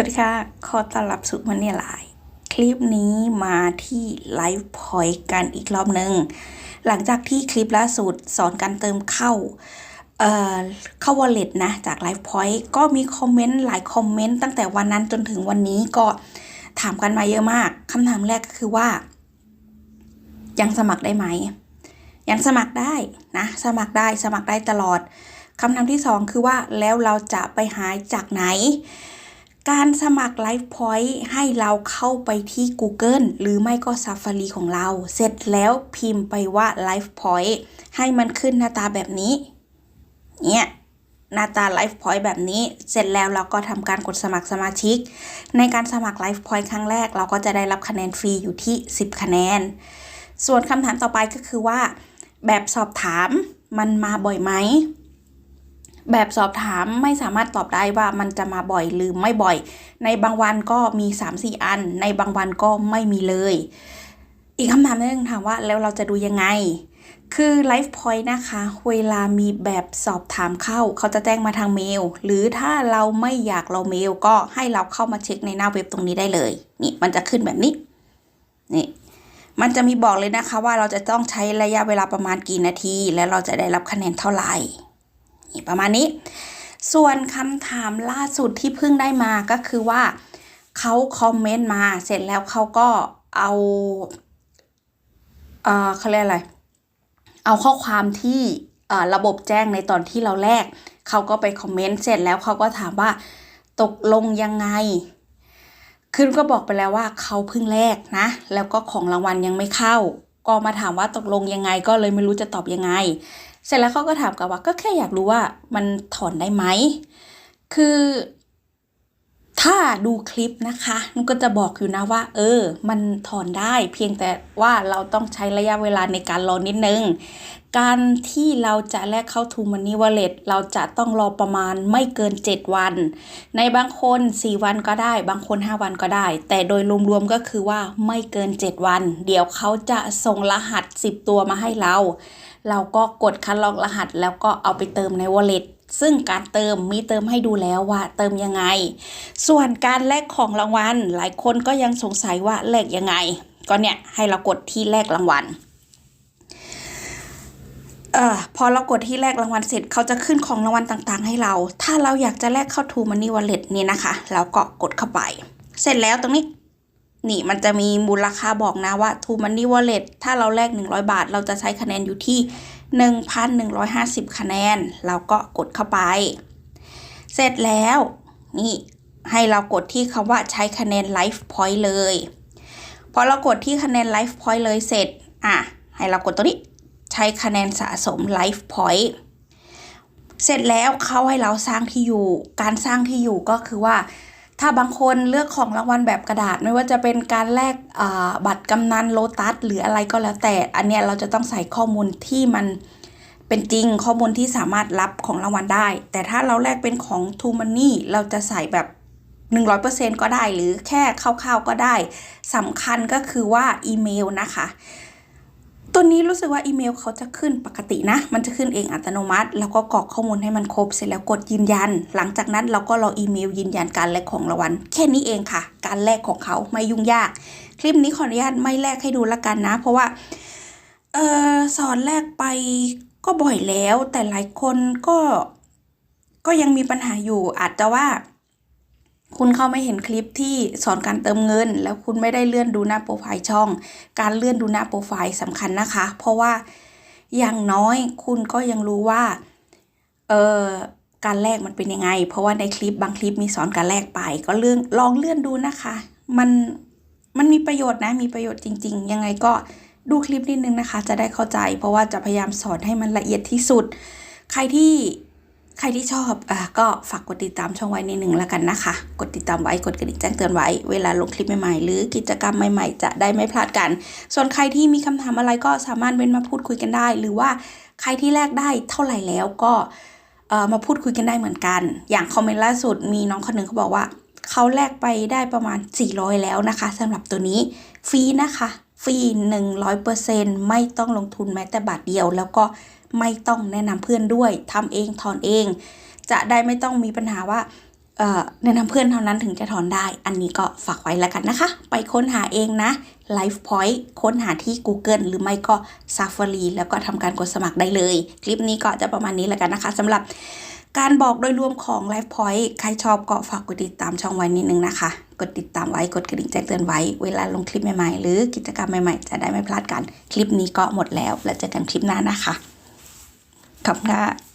สวัสดีค่ะ ขอต้อนรับสู่มันเนี่ยไลน์คลิปนี้มาที่ไลฟ์พอยต์กันอีกรอบหนึ่ง หลังจากที่คลิปล่าสุดสอนการเติมเข้า เอ่อ เข้า wallet นะ จากไลฟ์พอยต์ก็มีคอมเมนต์หลายคอมเมนต์ตั้งแต่วันนั้นจนถึงวันนี้ก็ถามกันมาเยอะมากคำถามแรกก็คือว่า ยังสมัครได้ไหม ยังสมัครได้นะ สมัครได้สมัครได้ตลอดคำถามที่สองคือว่าแล้วเราจะไปหาจากไหน การสมัคร Life Point ให้เราเข้าไปที่ Google หรือไม่ก็ Safari ของเรา เสร็จแล้วพิมพ์ไปว่า Life Point ให้มันขึ้นหน้าตาแบบนี้ เนี่ยหน้าตา Life Point แบบนี้ เสร็จแล้วเราก็ทำการกดสมัครสมาชิก ในการสมัคร Life Point ครั้งแรก เราก็จะได้รับคะแนนฟรีอยู่ที่ 10 คะแนน ส่วนคำถามต่อไปก็คือว่า แบบสอบถามมันมาบ่อยไหม แบบสอบถามไม่สามารถตอบได้ว่ามันจะมาบ่อยหรือไม่บ่อย ในบางวันก็มี 3-4 อัน ในบางวันก็ไม่มีเลย อีกคำถามหนึงถามว่าแล้วเราจะดูยังไง คือ Life Point นะคะ เวลามีแบบสอบถามเข้า เขาจะแจ้งมาทางเมล หรือถ้าเราไม่อยากเราเมลก็ให้เราเข้ามาเช็คในหน้าเว็บตรงนี้ได้เลย นี่มันจะขึ้นแบบนี้ นี่มันจะมีบอกเลยนะคะว่าเราจะต้องใช้ระยะเวลาประมาณกี่นาที และเราจะได้รับคะแนนเท่าไหร่ ประมาณนี้ ส่วนคำถามล่าสุดที่เพิ่งได้มาก็คือว่าเขาคอมเมนต์มาเสร็จแล้วเขาก็เอาเออเขาเรียกอะไร เอาข้อความที่ระบบแจ้งในตอนที่เราแลกเขาก็ไปคอมเมนต์เสร็จแล้วเขาก็ถามว่าตกลงยังไง คือก็บอกไปแล้วว่าเขาเพิ่งแลกนะ แล้วก็ของรางวัลยังไม่เข้า ก็มาถามว่าตกลงยังไงก็เลยไม่รู้จะตอบยังไง เสร็จแล้วเขาก็ถามกลับว่าก็แค่อยากรู้ว่ามันถอนได้ไหม คือถ้าดูคลิปนะคะนุกก็จะบอกอยู่นะว่า เออ มันถอนได้ เพียงแต่ว่าเราต้องใช้ระยะเวลาในการรอนิดนึง การที่เราจะแลกเข้า To Money Wallet เราจะต้องรอประมาณไม่เกิน 7 วัน ในบางคน 4 วันก็ได้ บางคน 5 วันก็ได้ แต่โดยรวมๆก็คือว่าไม่เกิน 7 วัน เดี๋ยวเขาจะส่งรหัส 10 ตัวมาให้เรา เราก็กดคัดลอกรหัส แล้วก็เอาไปเติมใน wallet ซึ่งการเติมมีเติมให้ดูแล้วว่าเติมยังไง ส่วนการแลกของรางวัล หลายคนก็ยังสงสัยว่าแลกยังไง ก็เนี่ยให้เรากดที่แลกรางวัลเออพอเรากดที่แลกรางวัลเสร็จเขาจะขึ้นของรางวัลต่างๆ ให้เรา ถ้าเราอยากจะแลกเข้า To Money Wallet นี่นะคะ เราก็กดเข้าไป เสร็จแล้วตรงนี้ นี่มันจะมีมูลค่าบอกนะว่า To Money Wallet ถ้าเราแลก 100 บาท เราจะใช้คะแนนอยู่ที่ 1,150 คะแนน เราก็กดเข้าไป เสร็จแล้ว นี่ให้เรากดที่คำว่าใช้คะแนน Life Point เลย พอเรากดที่คะแนน Life Point เลยเสร็จ อะ ให้เรากดตัวนี้ ใช้คะแนนสะสม Life Point เสร็จแล้วเขาให้เราสร้างที่อยู่ การสร้างที่อยู่ก็คือว่า ถ้าบางคนเลือกของรางวัลแบบกระดาษไม่ว่าจะเป็นการแลกบัตรกำนันโลตัสหรืออะไรก็แล้วแต่ อันเนี้ยเราจะต้องใส่ข้อมูลที่มันเป็นจริงข้อมูลที่สามารถรับของรางวัลได้ แต่ถ้าเราแลกเป็นของ t ูมันนี่เราจะใส่แบบ 100%ก็ได้หรือแค่คร่าวๆก็ได้สำคัญก็คือว่าอีเมลนะคะ ตัวนี้รู้สึกว่าอีเมลเขาจะขึ้นปกตินะ มันจะขึ้นเองอัตโนมัติ แล้วก็กรอกข้อมูลให้มันครบเสร็จแล้วกดยืนยัน หลังจากนั้นเราก็รออีเมลยืนยันการแลกของรางวัลแค่นี้เองค่ะ การแลกของเขาไม่ยุ่งยาก คลิปนี้ขออนุญาตไม่แลกให้ดูละกันนะ เพราะว่าเออสอนแลกไปก็บ่อยแล้ว แต่หลายคนก็ก็ยังมีปัญหาอยู่อาจจะว่า คุณเข้าไม่เห็นคลิปที่สอนการเติมเงิน แล้วคุณไม่ได้เลื่อนดูหน้าโปรไฟล์ช่อง การเลื่อนดูหน้าโปรไฟล์สำคัญนะคะ เพราะว่าอย่างน้อยคุณก็ยังรู้ว่าเออการแลกมันเป็นยังไง เพราะว่าในคลิปบางคลิปมีสอนการแลกไป ก็เลื่อนลองเลื่อนดูนะคะ มันมันมีประโยชน์นะมีประโยชน์จริง ๆ ยังไงก็ดูคลิปนิดนึงนะคะ จะได้เข้าใจ เพราะว่าจะพยายามสอนให้มันละเอียดที่สุด ใครที่ ใครที่ชอบอะก็ฝากกดติดตามช่องไว้ในหนึ่งแล้วกันนะคะ กดติดตามไว้กดกระดิ่งแจ้งเตือนไว้ เวลาลงคลิปใหม่ๆ หรือกิจกรรมใหม่ๆ จะได้ไม่พลาดกัน ส่วนใครที่มีคำถามอะไรก็สามารถเว้นมาพูดคุยกันได้ หรือว่าใครที่แลกได้เท่าไหร่แล้วก็มาพูดคุยกันได้เหมือนกัน อย่างคอมเมนต์ล่าสุดมีน้องคนหนึ่งเขาบอกว่าเขาแลกไปได้ประมาณ 400 แล้วนะคะสำหรับตัวนี้ฟรีนะคะ ฟรี 100%ไม่ต้องลงทุนแม้แต่บาทเดียว แล้วก็ไม่ต้องแนะนำเพื่อนด้วยทำเองถอนเอง จะได้ไม่ต้องมีปัญหาว่าแนะนำเพื่อนเท่านั้นถึงจะถอนได้ อันนี้ก็ฝากไว้แล้วกันนะคะ ไปค้นหาเองนะ Life Point ค้นหาที่ Google หรือไม่ก็ Safari แล้วก็ทำการกดสมัครได้เลย คลิปนี้ก็จะประมาณนี้แล้วกันนะคะสำหรับ การบอกโดยรวมของ l i ฟ e Point ใครชอบก็ฝากกดติดตามช่องไว้นิดนึงนะคะ กดติดตามไว้กดกระดิ่งแจ้งเตือนไว้ เวลาลงคลิปใหม่ๆ หรือกิจกรรมใหม่ๆ จะได้ไม่พลาดกัน คลิปนี้ก็หมดแล้วแล้วเจอกันคลิปหน้านะคะขอบคุณค่ะ